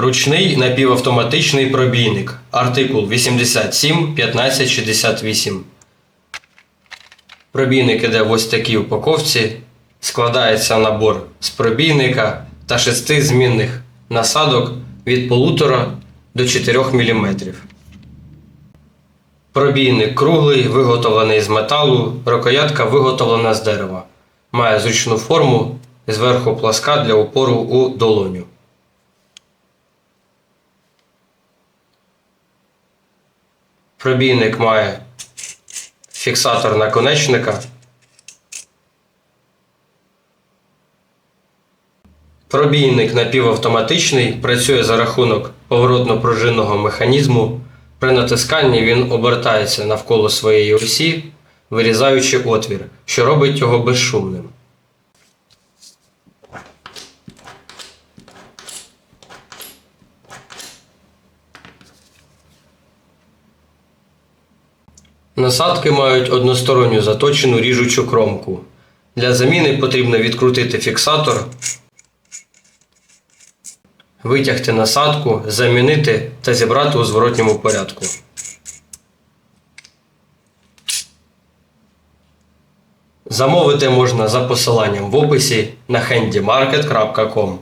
Ручний напівавтоматичний пробійник. Артикул 87 1568. Пробійник іде в ось такій упаковці. Складається набор з пробійника та шести змінних насадок від 1,5 до 4 мм. Пробійник круглий, виготовлений з металу, рукоятка виготовлена з дерева. Має зручну форму, зверху пласка для опору у долоню. Пробійник має фіксатор наконечника. Пробійник напівавтоматичний, працює за рахунок поворотно-пружинного механізму. При натисканні він обертається навколо своєї осі, вирізаючи отвір, що робить його безшумним. Насадки мають односторонню заточену ріжучу кромку. Для заміни потрібно відкрутити фіксатор, витягти насадку, замінити та зібрати у зворотньому порядку. Замовити можна за посиланням в описі на handymarket.com.